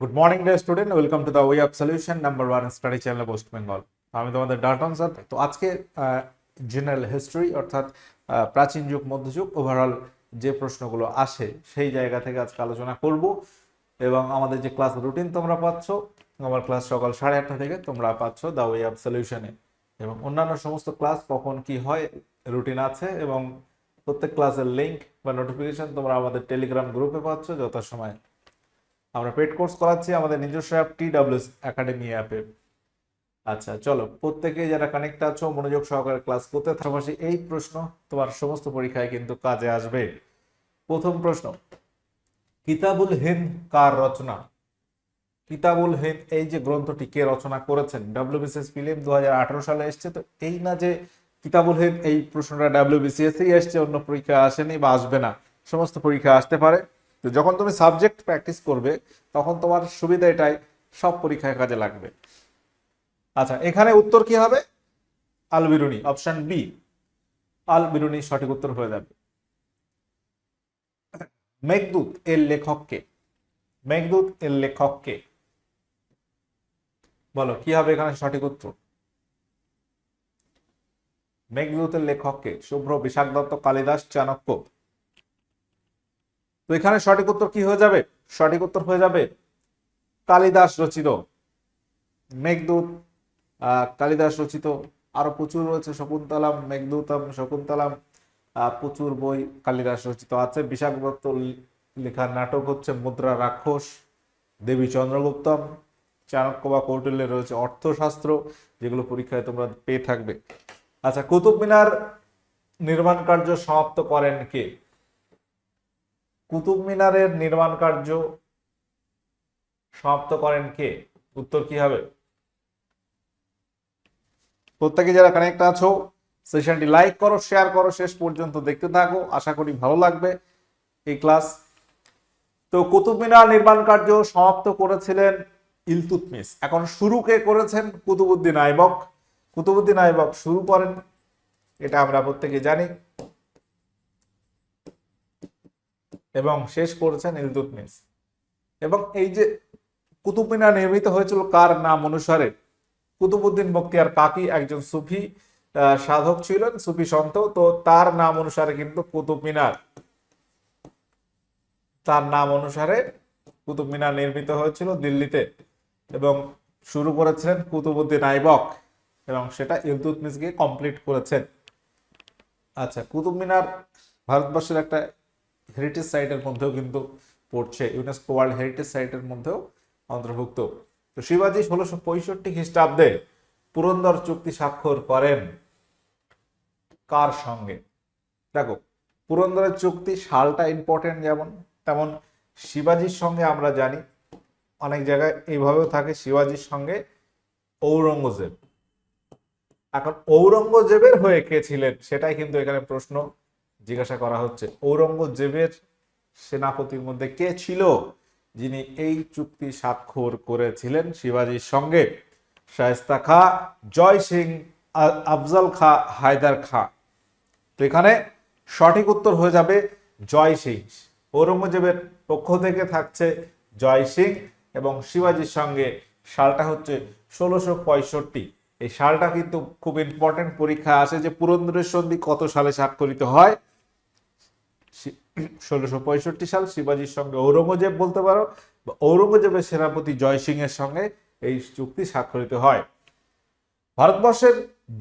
Good morning day student welcome to the way of solution number one study channel West Bengal আমি তোমাদের Dalton sir তো আজকে general history অর্থাৎ প্রাচীন যুগ মধ্যযুগ ওভারঅল যে প্রশ্নগুলো আসে, সেই জায়গা থেকে আজকে আলোচনা করব। এবং আমাদের যে ক্লাস রুটিন তোমরা পাচ্ছ, আমার ক্লাস সকাল সাড়ে আটটা থেকে তোমরা পাচ্ছ দ্য ওয়ে অফ সলিউশনে এবং অন্যান্য সমস্ত ক্লাস কখন কি হয় রুটিন আছে। এবং প্রত্যেক ক্লাসের লিঙ্ক বা নোটিফিকেশন তোমরা আমাদের টেলিগ্রাম গ্রুপে পাচ্ছ, যথাসময় আমরা পেড কোর্স করাচ্ছি আমাদের নিজস্ব অ্যাপ টি ডাব্লিউএস একাডেমি অ্যাপে আচ্ছা চলো প্রত্যেকে যারা কানেক্ট আছো, মনোযোগ সহকারে ক্লাস করতে পাশাপাশি এই প্রশ্ন তোমার সমস্ত পরীক্ষায় কিন্তু কাজে আসবে। প্রথম প্রশ্ন, কিতাবুল হিন্দ কার রচনা? কিতাবুল হিন্দ, এই যে গ্রন্থটি কে রচনা করেছেন? ডাব্লিউবিসিএস ফিলিম দু হাজার আঠেরো সালে এসছে, তো এই না যে কিতাবুল হিন্দ এই প্রশ্নটা ডাব্লিউবিসিএস এসছে, অন্য পরীক্ষা আসেনি বা আসবে না। সমস্ত পরীক্ষা আসতে পারে। তো যখন তুমি সাবজেক্ট প্র্যাকটিস করবে, তখন তোমার সুবিধা এটাই, সব পরীক্ষায় কাজে লাগবে। আচ্ছা এখানে উত্তর কি হবে? আল বিরুনি অপশন বি আল বিরুনি সঠিক উত্তর হয়ে যাবে। মেঘদূত এর লেখককে মেঘদূত এর লেখককে বলো, কি হবে এখানে সঠিক উত্তর? মেঘদূতের লেখককে শুভ্র বিশাখ দত্ত, কালিদাস, চাণক্য। তো এখানে সঠিক উত্তর কি হয়ে যাবে? সঠিক উত্তর হয়ে যাবে কালিদাস রচিত মেঘদূত। কালিদাস রচিত। আরও প্রচুর রয়েছে, শকুন্তলাম, মেঘদূতম, শকুন্তলাম। প্রচুর বই কালিদাস রচিত আছে। বিশাখ দত্ত লেখা নাটক হচ্ছে মুদ্রা রাক্ষস, দেবী চন্দ্রগুপ্তম। চাণক্য বা কৌটিল্যে রয়েছে অর্থশাস্ত্র, যেগুলো পরীক্ষায় তোমরা পেয়ে থাকবে। আচ্ছা কুতুব মিনার নির্মাণ কার্য সমাপ্ত করেন কে? কুতুব মিনারের নির্মাণ কার্য সমাপ্ত করেন কে? উত্তর কি হবে? প্রত্যেকে যারা কানেক্ট আছো সেশনটি লাইক করো শেয়ার করো, শেষ পর্যন্ত দেখতে থাকো। আশা করি ভালো লাগবে এই ক্লাস তো কুতুব মিনার নির্মাণ কার্য সমাপ্ত করেছিলেন ইলতুতমিস এখন শুরু কে করেছেন? কুতুবুদ্দিন আইবক। কুতুবুদ্দিন আইবক শুরু করেন, এটা আমরা প্রত্যেকে জানি। এবং শেষ করেছেন ইলতুতমিস এবং এই যে কুতুব মিনার নির্মিত হয়েছিল কার নাম অনুসারে? কুতুবুদ্দিন বক্তিয়ার কাকি একজন সুফি সাধক ছিলেন, সুফি সন্ত। তো তার নাম অনুসারে কিন্তু কুতুব মিনার। তার নাম অনুসারে কুতুব মিনার নির্মিত হয়েছিল দিল্লিতে এবং শুরু করেছিলেন কুতুবুদ্দিন আইবক এবং সেটা ইলতুতমিশ গিয়ে কমপ্লিট করেছেন। আচ্ছা কুতুব মিনার ভারতবর্ষের একটা হেরিটেজ সাইটের মধ্যেও কিন্তু পড়ছে ইউনেস্কো ওয়ার্ল্ড হেরিটেজ সাইটের মধ্যেও অন্তর্ভুক্ত। তো শিবাজি ষোলোশো পঁয়ষট্টি খ্রিস্টাব্দে পুরন্দর চুক্তি স্বাক্ষর করেন। কার সঙ্গে? দেখো, পুরন্দরের চুক্তি সালটা ইম্পর্টেন্ট যেমন, তেমন শিবাজির সঙ্গে আমরা জানি। অনেক জায়গায় এইভাবেও থাকে, শিবাজির সঙ্গে ঔরঙ্গজেব। এখন ঔরঙ্গজেবের হয়ে কে ছিলেন, সেটাই কিন্তু এখানে প্রশ্ন। জিজ্ঞাসা করা হচ্ছে, ঔরঙ্গজেবের সেনাপতির মধ্যে কে ছিল যিনি এই চুক্তি স্বাক্ষর করেছিলেন? শিবাজির সঙ্গে শায়স্তা খা, জয় সিং আফজল খা, হায়দার খা। তো এখানে সঠিক উত্তর হয়ে যাবে জয় সিং। ঔরঙ্গজেবের পক্ষ থেকে থাকছে জয় সিং এবং শিবাজির সঙ্গে সালটা হচ্ছে ষোলোশো পঁয়ষট্টি। এই সালটা কিন্তু খুব ইম্পর্টেন্ট পরীক্ষা আসে যে পুরন্দরের সন্ধি কত সালে স্বাক্ষরিত হয় ষোলোশো পঁয়ষট্টি সাল শিবাজির সঙ্গে ঔরঙ্গজেব বলতে পারো ঔরঙ্গজেবের সেনাপতি জয় সিং এর সঙ্গে এই চুক্তি স্বাক্ষরিত হয়। ভারতবর্ষের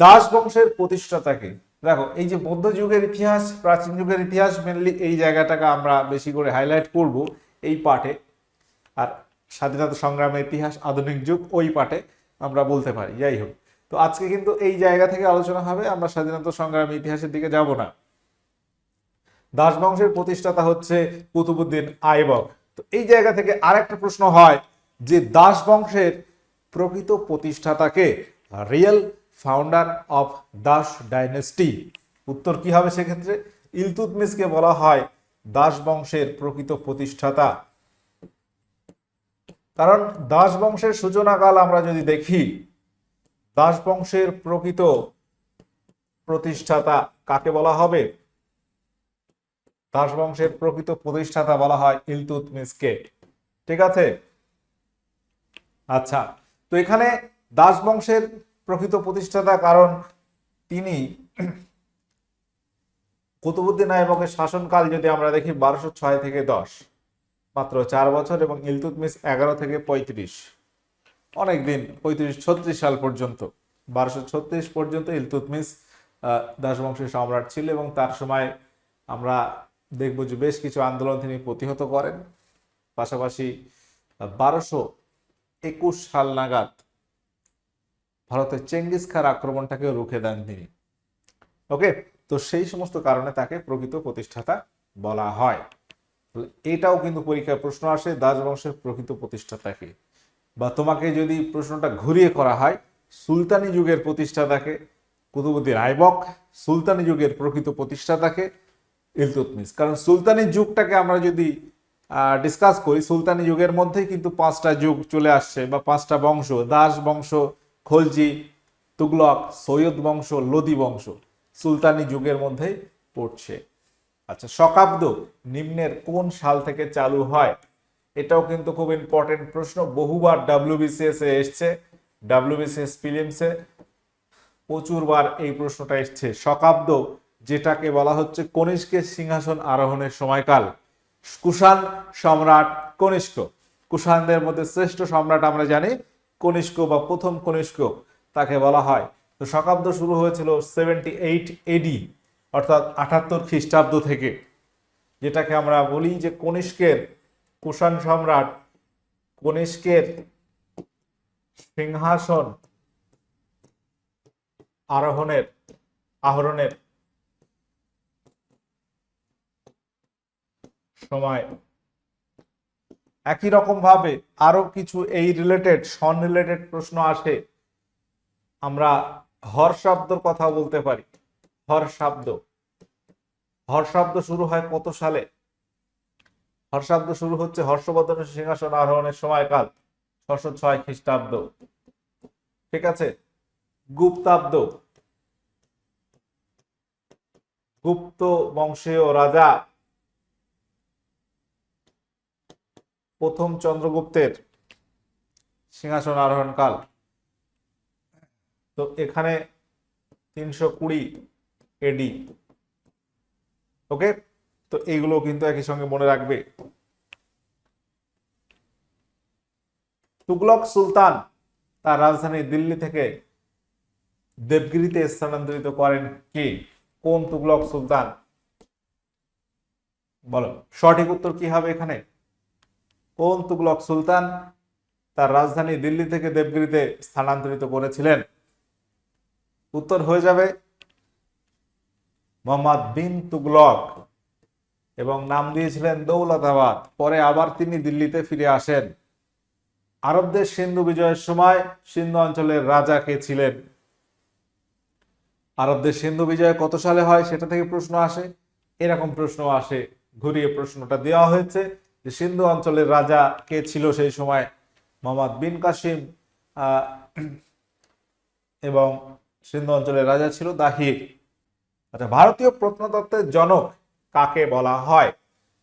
দাস বংশের প্রতিষ্ঠাতাকে, দেখো, এই যে মধ্যযুগের ইতিহাস, প্রাচীন যুগের ইতিহাস মেনলি এই জায়গাটাকে আমরা বেশি করে হাইলাইট করব এই পাঠে। আর স্বাধীনতা সংগ্রামের ইতিহাস, আধুনিক যুগ, ওই পাঠে আমরা বলতে পারি। যাই হোক, তো আজকে কিন্তু এই জায়গা থেকে আলোচনা হবে, আমরা স্বাধীনতা সংগ্রামের ইতিহাসের দিকে যাব না। দাস বংশের প্রতিষ্ঠাতা হচ্ছে কুতুবুদ্দিন আইবক। তো এই জায়গা থেকে আরেকটা প্রশ্ন হয় যে দাস বংশের প্রকৃত প্রতিষ্ঠাতাকে real founder of Das dynasty, উত্তর কি হবে সেক্ষেত্রে? ইলতুতমিসকে বলা হয় দাস বংশের প্রকৃত প্রতিষ্ঠাতা। কারণ দাস বংশের সূচনাকাল আমরা যদি দেখি দাস বংশের প্রকৃত প্রতিষ্ঠাতা কাকে বলা হবে? দাস বংশের প্রকৃত প্রতিষ্ঠাতা বলা হয় ইলতুতমিসকে ঠিক আছে? আচ্ছা তো এখানে দাস বংশের প্রকৃত প্রতিষ্ঠাতা কারণ তিনি কুতুবুদ্দিন আইবকের শাসনকাল যদি আমরা দেখি বারোশো ছয় থেকে দশ, মাত্র চার বছর এবং ইলতুতমিস এগারো থেকে পঁয়ত্রিশ, অনেক দিন, পঁয়ত্রিশ ছত্রিশ সাল পর্যন্ত, বারোশো ছত্রিশ পর্যন্ত ইলতুতমিস দাসবংশের সম্রাট ছিল এবং তার সময় আমরা দেখব যে বেশ কিছু আন্দোলন তিনি প্রতিহত করেন। পাশাপাশি বারোশো একুশ সাল নাগাদ ভারতের চেঙ্গিস খার আক্রমণটাকে রুখে দেন তিনি। ওকে? তো সেই সমস্ত কারণে তাকে প্রকৃত প্রতিষ্ঠাতা বলা হয়। এটাও কিন্তু পরীক্ষায় প্রশ্ন আসে দাস বংশের প্রকৃত প্রতিষ্ঠাতাকে বা তোমাকে যদি প্রশ্নটা ঘুরিয়ে করা হয়, সুলতানি যুগের প্রতিষ্ঠাতাকে কুতুবুদ্দিন আইবক, সুলতানি যুগের প্রকৃত প্রতিষ্ঠাতাকে ইলতুতমিস কারণ সুলতানি যুগটাকে আমরা যদি ডিসকাস করি, সুলতানি যুগের মধ্যেই কিন্তু পাঁচটা যুগ চলে আসছে বা পাঁচটা বংশ, দাস বংশ, খলজি, তুগলক, সৈয়দ বংশ, লোদি বংশ সুলতানি যুগের মধ্যেই পড়ছে। আচ্ছা শকাব্দ নিম্নের কোন সাল থেকে চালু হয়? এটাও কিন্তু খুব ইম্পর্টেন্ট প্রশ্ন। বহুবার ডাব্লিউবিসিএস এ এসছে ডাব্লিউবিসিএস ফিলিমসে প্রচুরবার এই প্রশ্নটা এসছে। শকাব্দ যেটাকে বলা হচ্ছে কনিষ্কের সিংহাসন আরোহণের সময়কাল। কুষাণ সম্রাট কনিষ্ক। কুষাণদের মধ্যে শ্রেষ্ঠ সম্রাট আমরা জানি, কনিষ্ক বা প্রথম কনিষ্ক, তাকে বলা হয়। তো শকাব্দ শুরু হয়েছিল সেভেন্টি এইট এডি অর্থাৎ আটাত্তর খ্রিস্টাব্দ থেকে। যেটাকে আমরা বলি যে কনিষ্কের, কুষাণ সম্রাট কনিষ্কের সিংহাসন আরোহণের, আহরণের সময়। একই রকম ভাবে আরও কিছু এই রিলেটেড সন রিলেটেড প্রশ্ন আসে। আমরা হর শব্দর কথা বলতে পারি। হর শব্দ। হর শব্দ শুরু হয় কত সালে? হর শব্দ শুরু হচ্ছে হর্ষবর্ধনের সিংহাসন আরোহণের সময়কাল, ছশো ছয় খ্রিস্টাব্দ। ঠিক আছে? গুপ্তাব্দ। গুপ্ত বংশীয় রাজা প্রথম চন্দ্রগুপ্তের সিংহাসন আরোহণ কাল। তো এখানে তিনশো কুড়ি এডি ওকে তো এইগুলো কিন্তু একই সঙ্গে মনে রাখবে। তুগলক সুলতান তার রাজধানী দিল্লি থেকে দেবগিরিতে স্থানান্তরিত করেন কে? কোন তুগলক সুলতান? বলো, সঠিক উত্তর কি হবে এখানে? কোন তুগলক সুলতান তার রাজধানী দিল্লি থেকে দেবগিরিতে স্থানান্তরিত করেছিলেন? উত্তর হয়ে যাবে মোহাম্মদ বিন তুগলক এবং নাম দিয়েছিলেন দৌলতাবাদ। পরে আবার তিনি দিল্লিতে ফিরে আসেন। আরবদের সিন্ধু বিজয়ের সময় সিন্ধু অঞ্চলের রাজা কে ছিলেন? আরবদের সিন্ধু বিজয় কত সালে হয় সেটা থেকে প্রশ্ন আসে। এরকম প্রশ্ন আসে। ঘুরিয়ে প্রশ্নটা দেওয়া হয়েছে। যে সিন্ধু অঞ্চলের রাজা কে ছিল সেই সময়? মোহাম্মদ বিন কাসিম এবং সিন্ধু অঞ্চলের রাজা ছিল দাহির। আচ্ছা ভারতীয় প্রত্নতত্ত্বের জনক কাকে বলা হয়?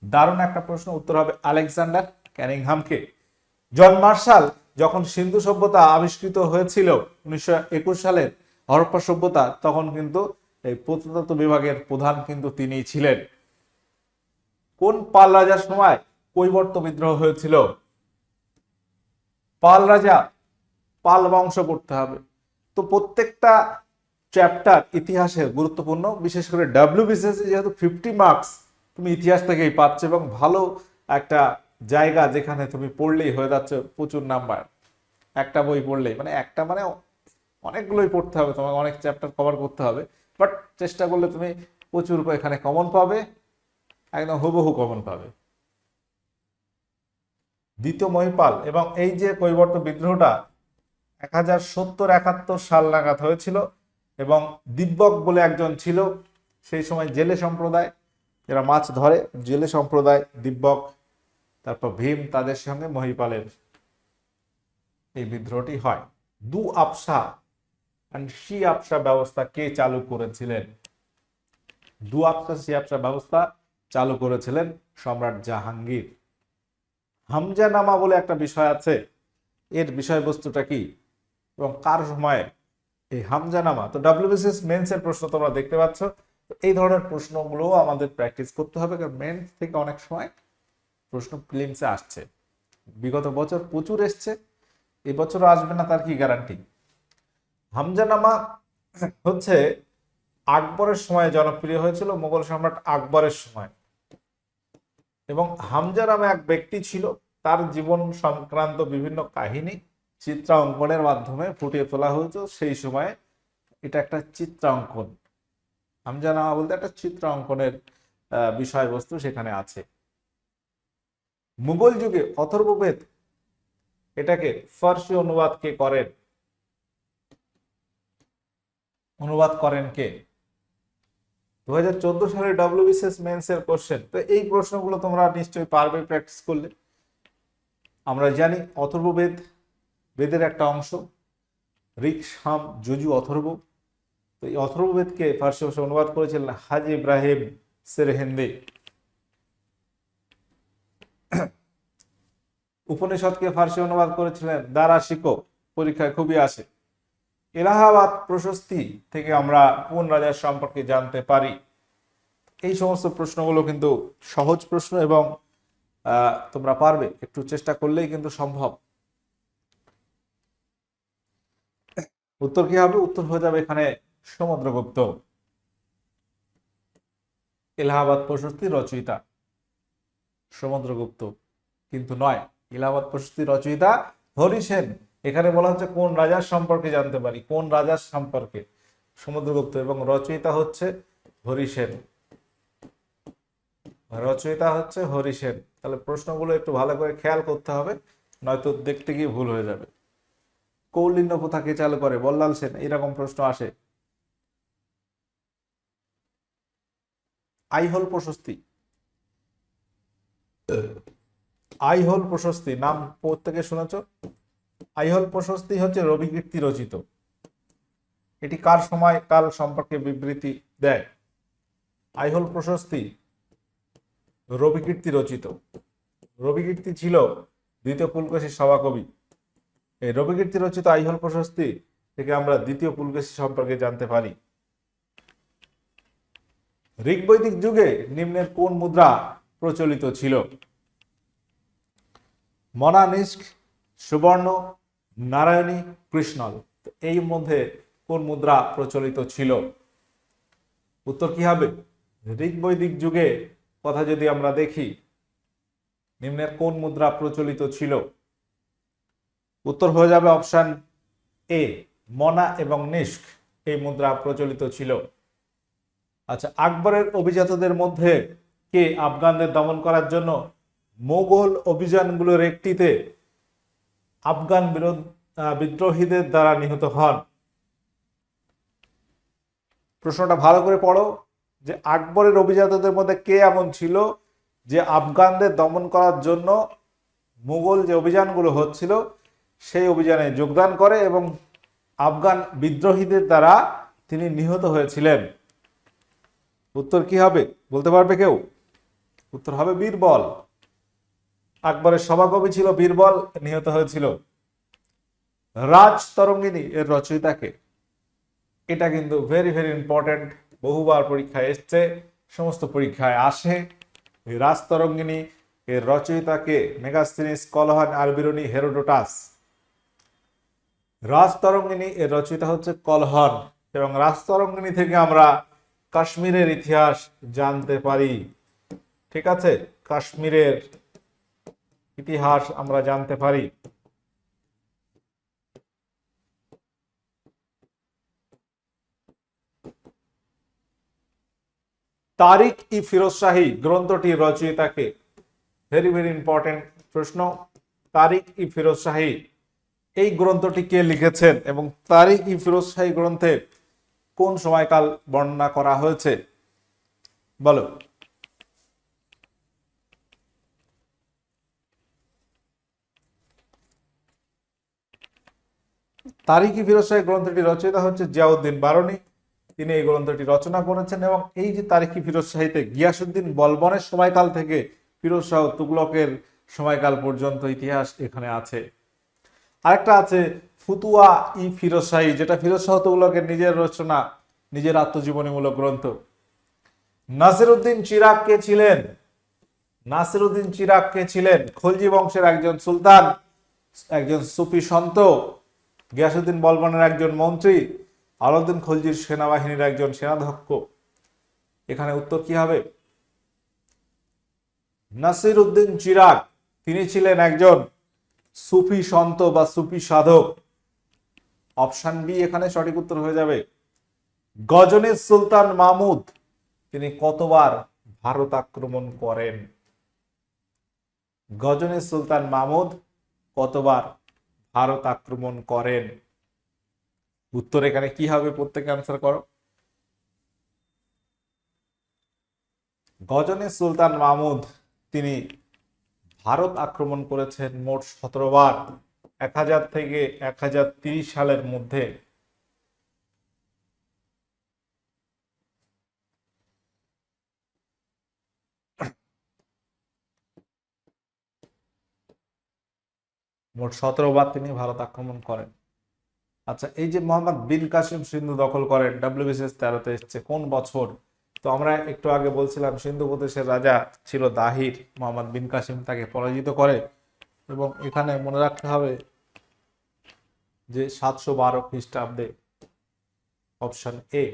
দারুণ একটা প্রশ্ন, উত্তর হবে আলেকজান্ডার ক্যানিংহামকে। জন মার্শাল যখন সিন্ধু সভ্যতা আবিষ্কৃত হয়েছিল উনিশশো একুশ সালের হরপ্পা সভ্যতা, তখন কিন্তু এই প্রত্নতত্ত্ব বিভাগের প্রধান কিন্তু তিনিই ছিলেন। কোন পাল রাজার সময় কৈবর্ত বিদ্রোহ হয়েছিল। পাল রাজা পাল বংশ পড়তে হবে। তো প্রত্যেকটা চ্যাপ্টার ইতিহাসে গুরুত্বপূর্ণ, বিশেষ করে ডাব্লিউবিসিএস যেহেতু ফিফটি মার্কস তুমি ইতিহাস থেকেই পাচ্ছ এবং ভালো একটা জায়গা যেখানে তুমি পড়লেই হয়ে যাচ্ছে প্রচুর নাম্বার একটা বই পড়লেই মানে একটা মানে অনেকগুলোই পড়তে হবে, তোমাকে অনেক চ্যাপ্টার কভার করতে হবে। বাট চেষ্টা করলে তুমি প্রচুর এখানে কমন পাবে, একদম হুবহু কমন পাবে। দ্বিতীয় মহিপাল এবং এই যে কৈবর্ত বিদ্রোহটা এক হাজার সত্তর একাত্তর সাল নাগাদ হয়েছিল এবং দিব্যক বলে একজন ছিল, সেই সময় জেলে সম্প্রদায় এরা মাছ ধরে, জেলে সম্প্রদায়, দিব্যক, তারপর ভীম তাদের সঙ্গে মহিপালের এই বিদ্রোহটি হয়। দু অ্যান্ড শি আপসা ব্যবস্থা কে চালু করেছিলেন? দু আপসা শি আপসা ব্যবস্থা চালু করেছিলেন সম্রাট জাহাঙ্গীর। হামজা নামা বলে একটা বিষয় আছে। এর বিষয়বস্তুটা কি? এবং কার সময়ে এই হামজা নামা? তো ডাব্লিউবিসিএস মেন্সের প্রশ্ন তোমরা দেখতে পাচ্ছ। এই ধরনের প্রশ্নগুলো আমাদের প্র্যাকটিস করতে হবে, কারণ মেন্স থেকে অনেক সময় প্রশ্ন প্রিলিমসে আসছে। বিগত বছর প্রচুর এসছে, এবছরও আসবে না, তার কি গ্যারান্টি হামজা নামা হচ্ছে আকবরের সময় জনপ্রিয় হয়েছিল মোগল সম্রাট আকবরের সময়। এবং হামজা নামে এক ব্যক্তি ছিল, তার জীবন সংক্রান্ত বিভিন্ন কাহিনী চিত্রাঙ্কনের মাধ্যমে ফুটিয়ে তোলা হয়েছে। সেই সময়ে এটা একটা চিত্রাঙ্কন। হামজা নামা বলতে একটা চিত্রাঙ্কনের বিষয়বস্তু সেখানে আছে। মুঘল যুগে অথর্ববেদ এটাকে ফার্সি অনুবাদ কে করেন? অনুবাদ করেন কে? দু হাজার চোদ্দ সালে ডব্লিউবিসিএস মেন্স এর কোশ্চেন তো এই প্রশ্নগুলো তোমরা নিশ্চয়ই পারবে প্র্যাকটিস করলে। আমরা জানি অথর্ববেদ বেদের একটা অংশ। ঋক সাম যজু, অথর্ব। তো এই অথর্ববেদকে ফার্সি ভাষায় অনুবাদ করেছিলেন হাজি ইব্রাহিম সেরহেন্দে। উপনিষদকে ফার্সি অনুবাদ করেছিলেন দারা শিকো পরীক্ষায় খুবই আসে। এলাহাবাদ প্রশস্তি থেকে আমরা কোন রাজার সম্পর্কে জানতে পারি? এই সমস্ত প্রশ্নগুলো কিন্তু সহজ প্রশ্ন এবং তোমরা পারবে। একটু চেষ্টা করলেই কিন্তু সম্ভব। উত্তর কি হবে? উত্তর হয়ে যাবে এখানে সমুদ্রগুপ্ত। এলাহাবাদ প্রশস্তি রচয়িতা। সমুদ্রগুপ্ত কিন্তু নয়। এলাহাবাদ প্রশস্তি রচয়িতা হরি সেন। এখানে বলা হচ্ছে কোন রাজার সম্পর্কে জানতে পারি, কোন রাজার সম্পর্কে? সমুদ্রগুপ্ত এবং রচয়িতা হচ্ছে হরি সেন রচয়িতা হচ্ছে হরি সেন তাহলে প্রশ্নগুলো একটু ভালো করে খেয়াল করতে হবে, নয়তো দেখতে গিয়ে ভুল হয়ে যাবে। কৌলিন্য প্রথা কে চালু করে? বল্লাল সেন, এরকম প্রশ্ন আসে। আইহোল প্রশস্তি। আইহোল প্রশস্তি, নাম প্রত্যেকে শুনেছ? আইহোল প্রশস্তি হচ্ছে রবি কীর্তি রচিত। এটি কার সময়, কাল সম্পর্কে বিবৃতি দেয়? আইহোল প্রশস্তি রবি কীর্তি রচিত। রবি কীর্তি ছিল দ্বিতীয় পুলকেশীর সভাকবি। এই রবি কীর্তি রচিত আইহোল প্রশস্তি থেকে আমরা দ্বিতীয় পুলকেশী সম্পর্কে জানতে পারি। ঋগ্বৈদিক যুগে নিম্নের কোন মুদ্রা প্রচলিত ছিল? মনানিস্ক সুবর্ণ, নারায়ণী, কৃষ্ণল। এই মধ্যে কোন মুদ্রা প্রচলিত ছিল? উত্তর কি হবে? ঋগ্বৈদিক যুগে কথা যদি আমরা দেখি, নিম্নের কোন মুদ্রা প্রচলিত ছিল? উত্তর হয়ে যাবে অপশান এ, মনা এবং নিষ্ক এই মুদ্রা প্রচলিত ছিল। আচ্ছা আকবরের অভিজাতদের মধ্যে কে আফগানদের দমন করার জন্য মোগল অভিযানগুলোর একটিতে আফগান বিরোধ বিদ্রোহীদের দ্বারা নিহত হন। প্রশ্নটা ভালো করে পড়ো যে আকবরের অভিজাতদের মধ্যে কে এমন ছিল যে আফগানদের দমন করার জন্য মুঘল যে অভিযানগুলো হচ্ছিল, সেই অভিযানে যোগদান করে এবং আফগান বিদ্রোহীদের দ্বারা তিনি নিহত হয়েছিলেন। উত্তর কি হবে? বলতে পারবে কেউ? উত্তর হবে বীরবল। আকবরের সভাকবি ছিল বীরবল, নিহত হয়েছিল রাজ তরঙ্গিনী এর রচয়িতাকে। এটা কিন্তু ভেরি ভেরি ইম্পর্টেন্ট বহুবার পরীক্ষায় এসছে, সমস্ত পরীক্ষায় আসে। এই রাজতরঙ্গিনী এর রচয়িতাকে Megasthenes Kalhan Alberuni Herodotus. Rajatarangini এর রচয়িতা হচ্ছে কলহন, এবং রাজতরঙ্গিনী থেকে আমরা কাশ্মীরের ইতিহাস জানতে পারি। ঠিক আছে? কাশ্মীরের ইতিহাস আমরা জানতে পারি। তারিক ই ফিরোজ শাহী গ্রন্থটির রচয়িতাকে ভেরি ভেরি ইম্পর্টেন্ট প্রশ্ন। তারিক ই ফিরোজ শাহী, এই গ্রন্থটি কে লিখেছেন এবং তারিক ই ফিরোজ শাহী গ্রন্থে কোন সময়কাল বর্ণনা করা হয়েছে? বলো। তারিকি ফিরোজ শাহী গ্রন্থটি রচয়িতা হচ্ছে জিয়াউদ্দিন বারনি। তিনি এই গ্রন্থটি রচনা করেছেন এবং এই যে তারিকি ফিরোজ শাহীতে গিয়াসুদ্দিন বলবনের সময়কাল থেকে ফিরোজ শাহ তুগলকের সময়কাল পর্যন্ত ইতিহাস এখানে আছে। আরেকটা আছে, ফুতুয়া ই ফিরোজ শাহী, যেটা ফিরোজ শাহ তুগলকের নিজের রচনা, নিজের আত্মজীবনীমূলক গ্রন্থ। নাসিরুদ্দিন চিরাগ কে ছিলেন? নাসিরুদ্দিন চিরাগ কে ছিলেন? খলজি বংশের একজন সুলতান, একজন সুফি সন্ত গিয়াসুদ্দিন বলবানের একজন মন্ত্রী, আলাউদ্দিন খলজির সেনাবাহিনীর একজন সেনাধ্যক্ষ। এখানে উত্তর কি হবে? নাসির উদ্দিন চিরাগ, তিনি ছিলেন একজন সুফি সন্ত বা সুফি সাধক। অপশন বি এখানে সঠিক উত্তর হয়ে যাবে। গজনীর সুলতান মাহমুদ, তিনি কতবার ভারত আক্রমণ করেন? গজনীর সুলতান মাহমুদ কতবার ভারত আক্রমণ করেন। উত্তর এখানে কি হবে প্রত্যেকে আনসার করো। গজনী সুলতান মাহমুদ, তিনি ভারত আক্রমণ করেছেন মোট সতেরো বার। এক হাজার থেকে এক হাজার সালের মধ্যে মোট সতেরো বার তিনি ভারত আক্রমণ করেন। আচ্ছা এই যে মোহাম্মদ বিন কাসিম সিন্ধু দখল করেন, ডাব্লিউবিসিএস তেরোতে এসছে, কোন বছর? তো আমরা একটু আগে বলছিলাম, সিন্ধু প্রদেশের রাজা ছিল দাহির, মোহাম্মদ বিন কাসিম তাকে পরাজিত করে। এবং এখানে মনে রাখতে হবে যে সাতশো বারো খ্রিস্টাব্দে অপশন এ।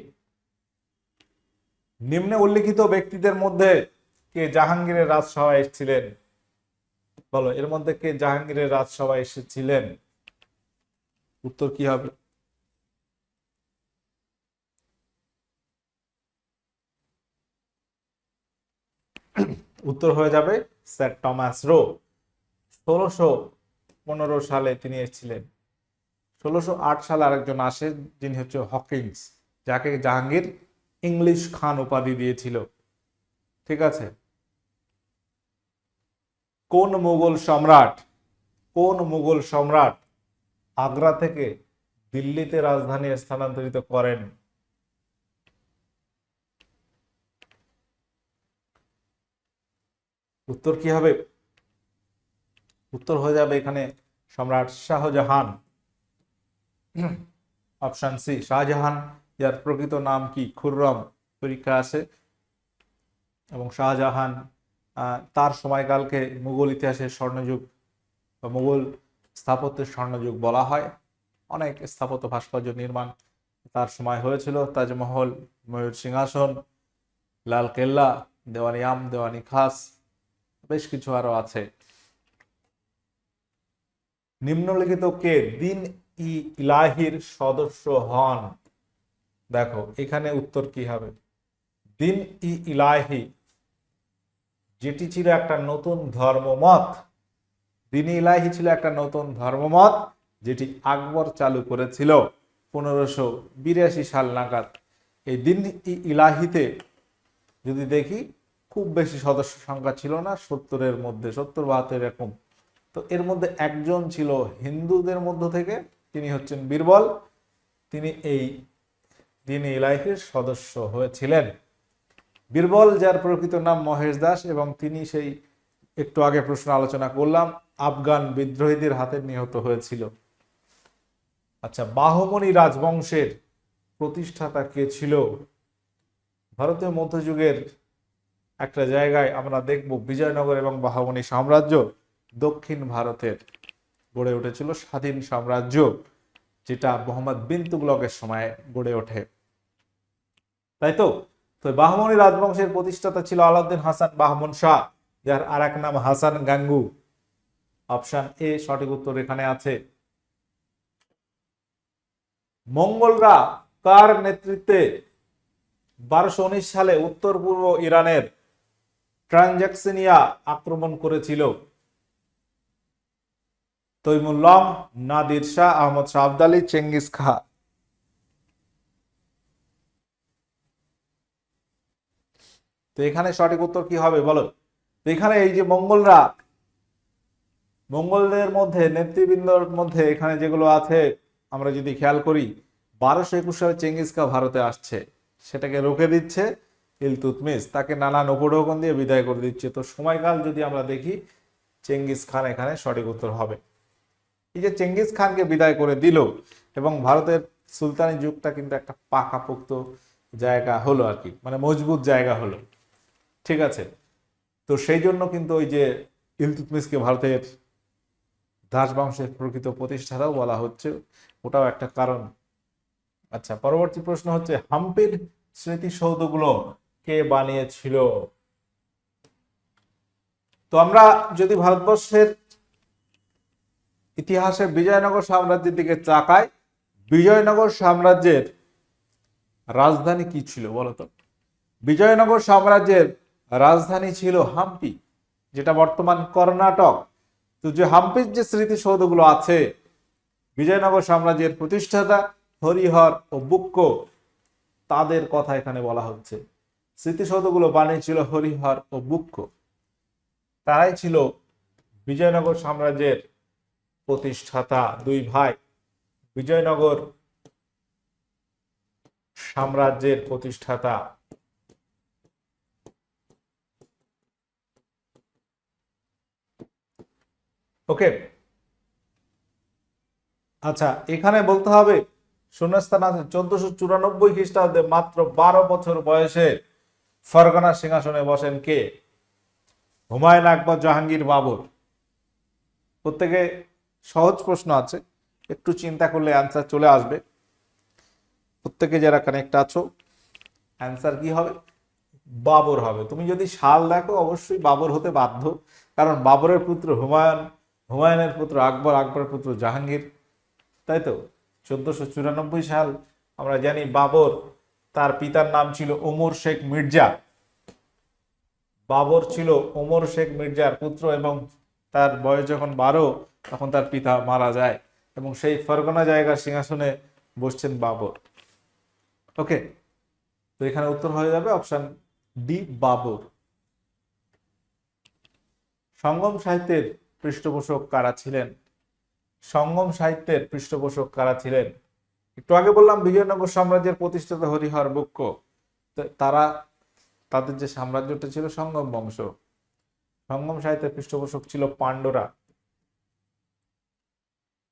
নিম্নে উল্লিখিত ব্যক্তিদের মধ্যে কে জাহাঙ্গীরের রাজসভায় এসেছিলেন? বলো, এর মধ্যে কে জাহাঙ্গীরের রাজসভায় এসেছিলেন? উত্তর কি হবে? উত্তর হয়ে যাবে স্যার টমাস রো। ষোলোশো পনেরো সালে তিনি এসেছিলেন। ষোলোশো আট সালে আরেকজন আসে, যিনি হচ্ছে হকিংস, যাকে জাহাঙ্গীর ইংলিশ খান উপাধি দিয়েছিল। ঠিক আছে? কোন মুঘল সম্রাট, কোন মুঘল সম্রাট আগ্রা থেকে দিল্লিতে রাজধানী স্থানান্তরিত করেন? উত্তর কি হবে? উত্তর হয়ে যাবে এখানে সম্রাট শাহজাহান। Option C, Shahjahan. যার প্রকৃত নাম কি? খুররম। পরীক্ষা আছে এবং শাহজাহান তার সময়কালকে মুঘল ইতিহাসের স্বর্ণযুগ বা মুঘল স্থাপত্যের স্বর্ণযুগ বলা হয়। অনেক স্থাপত্য ভাস্কর্য নির্মাণ তার সময় হয়েছিল। তাজমহল, ময়ূর সিংহাসন, লাল কেল্লা, দেওয়ানি আম, দেওয়ানি খাস, বেশ কিছু আরও আছে। নিম্নলিখিত কে? দিন ই ইলাহির সদস্য হন। দেখো, এখানে উত্তর কি হবে? দিন ই ইলাহি যেটি ছিল একটা নতুন ধর্মমত, দিনী ইলাহি ছিল একটা নতুন ধর্মমত, যেটি আকবর চালু করেছিল পনেরোশো বিরাশি সাল নাগাদ। এই দিন ইলাহিতে যদি দেখি, খুব বেশি সদস্য সংখ্যা ছিল না, সত্তরের মধ্যে, সত্তর বাহাত্তর এরকম। তো এর মধ্যে একজন ছিল হিন্দুদের মধ্য থেকে, তিনি হচ্ছেন বীরবল। তিনি এই দিন ইলাহির সদস্য হয়েছিলেন। বীরবল, যার প্রকৃত নাম মহেশ দাস, এবং তিনি সেই একটু আগে প্রশ্ন আলোচনা করলাম, আফগান বিদ্রোহীদের হাতে নিহত হয়েছিল। আচ্ছা বাহমনি রাজবংশের প্রতিষ্ঠাতা কে ছিল? ভারতীয় মধ্যযুগের একটা জায়গায় আমরা দেখব, বিজয়নগর এবং বাহমনি সাম্রাজ্য দক্ষিণ ভারতের গড়ে উঠেছিল, স্বাধীন সাম্রাজ্য, যেটা মোহাম্মদ বিন তুগলকের সময় গড়ে ওঠে। তাই তো? তো বাহমনি রাজবংশের প্রতিষ্ঠাতা ছিল আলাউদ্দিন হাসান বাহমন শাহ, যার আর এক নাম হাসান গাঙ্গু। অপশন এ সঠিক উত্তর এখানে আছে। মঙ্গলরা কার নেতৃত্বে বারোশো সালে উত্তর পূর্ব ইরানের ট্রানজাকসিনিয়া আক্রমণ করেছিল? তৈমুল্লম Nadir Shah, Ahmad Shah Abdali, Genghis Khan. তো এখানে সঠিক উত্তর কি হবে বলো? তো এখানে এই যে মঙ্গলরা মঙ্গলদের মধ্যে, নেতৃবৃন্দর মধ্যে এখানে যেগুলো আছে, আমরা যদি খেয়াল করি, বারোশো একুশ সালে চেঙ্গিস খা ভারতে আসছে। সেটাকে রুখে দিচ্ছে ইলতুতমিস তাকে নানান উপঢৌকন দিয়ে বিদায় করে দিচ্ছে। তো সময়কাল যদি আমরা দেখি, চেঙ্গিস খান এখানে সঠিক উত্তর হবে। এই যে চেঙ্গিস খানকে বিদায় করে দিল এবং ভারতের সুলতানি যুগটা কিন্তু একটা পাকাপোক্ত জায়গা হলো আর কি মানে মজবুত জায়গা হলো। ঠিক আছে। তো সেই জন্য কিন্তু ওই যে ইলতুতমিশকে ভারতের দাস বংশের প্রকৃত প্রতিষ্ঠাতাও বলা হচ্ছে। ওটাও একটা কারণ। আচ্ছা পরবর্তী প্রশ্ন হচ্ছে, হাম্পির স্মৃতিসৌধগুলো কে বানিয়েছিল? তো আমরা যদি ভারতবর্ষের ইতিহাসে বিজয়নগর সাম্রাজ্যের দিকে তাকাই, বিজয়নগর সাম্রাজ্যের রাজধানী কি ছিল বলতো? বিজয়নগর সাম্রাজ্যের রাজধানী ছিল হাম্পি, যেটা বর্তমান কর্ণাটক। তো যে হাম্পির যে স্মৃতিসৌধগুলো আছে, বিজয়নগর সাম্রাজ্যের প্রতিষ্ঠাতা হরিহর ও বুক্ক, তাদের কথা এখানে বলা হচ্ছে। স্মৃতিসৌধগুলো বানিয়েছিল হরিহর ও বুক্ক। তারাই ছিল বিজয়নগর সাম্রাজ্যের প্রতিষ্ঠাতা দুই ভাই। বিজয়নগর সাম্রাজ্যের প্রতিষ্ঠাতা ওকে। আচ্ছা এখানে বলতে হবে, শূন্যস্থান আছে চোদ্দশো চুরানব্বই খ্রিস্টাব্দে মাত্র বারো বছর বয়সে ফরগানা সিংহাসনে বসেন কে? হুমায়ুন আকবর জাহাঙ্গীর বাবর। প্রত্যেকে সহজ প্রশ্ন আছে, একটু চিন্তা করলে অ্যান্সার চলে আসবে। প্রত্যেকে যারা কানেক্ট আছো অ্যান্সার কি হবে? বাবর হবে। তুমি যদি সাল দেখো, অবশ্যই বাবর হতে বাধ্য। কারণ বাবরের পুত্র হুমায়ুন হুমায়ুনের পুত্র আকবর, আকবরের পুত্র জাহাঙ্গীর। তাই তো? চোদ্দশো চুরানব্বই সাল আমরা জানি বাবর, তার পিতার নাম ছিল ওমর শেখ মির্জা। বাবর ছিল ওমর শেখ মির্জার পুত্র এবং তার বয়স যখন বারো, তখন তার পিতা মারা যায় এবং সেই ফরগনা জায়গার সিংহাসনে বসছেন বাবর। ওকে, তো এখানে উত্তর হয়ে যাবে অপশান ডি, বাবর। সঙ্গম সাহিত্যের পৃষ্ঠপোষক কারা ছিলেন? সঙ্গম সাহিত্যের পৃষ্ঠপোষক কারা ছিলেন? একটু আগে বললাম বিজয়নগর সাম্রাজ্যের প্রতিষ্ঠাতা হরিহর বক্ষ তারা, তাদের যে সাম্রাজ্যটা ছিল সঙ্গম বংশ। সঙ্গম সাহিত্যের পৃষ্ঠপোষক ছিল পাণ্ডরা।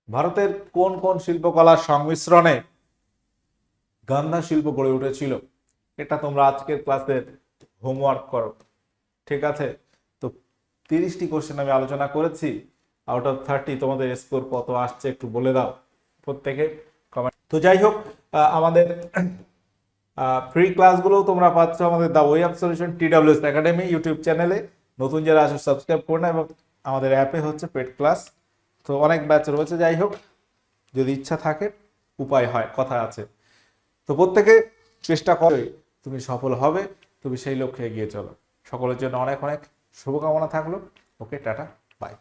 ভারতের কোন কোন শিল্পকলার সংমিশ্রণে গান্ধা শিল্প গড়ে উঠেছিল? এটা তোমরা আজকের ক্লাসের হোমওয়ার্ক করো। ঠিক আছে? তিরিশটি কোশ্চেন আমি আলোচনা করেছি। আউট অফ থার্টি তোমাদের স্কোর কত আসছে একটু বলে দাও প্রত্যেকে। কমেন্ট তো যাই হোক আমাদের ফ্রি ক্লাসগুলোও তোমরা পাচ্ছ আমাদের the way of solution TWS academy YouTube চ্যানেলে নতুন যারা আসো সাবস্ক্রাইব করে না এবং আমাদের অ্যাপে হচ্ছে পেড ক্লাস তো অনেক ব্যাচ রয়েছে, যাই হোক, যদি ইচ্ছা থাকে, উপায় হয়, কথা আছে। তো প্রত্যেকে চেষ্টা করে, তুমি সফল হবে, তুমি সেই লক্ষ্যে এগিয়ে চলো। সকলের জন্য অনেক অনেক শুভকামনা থাকল। ওকে টাটা বাই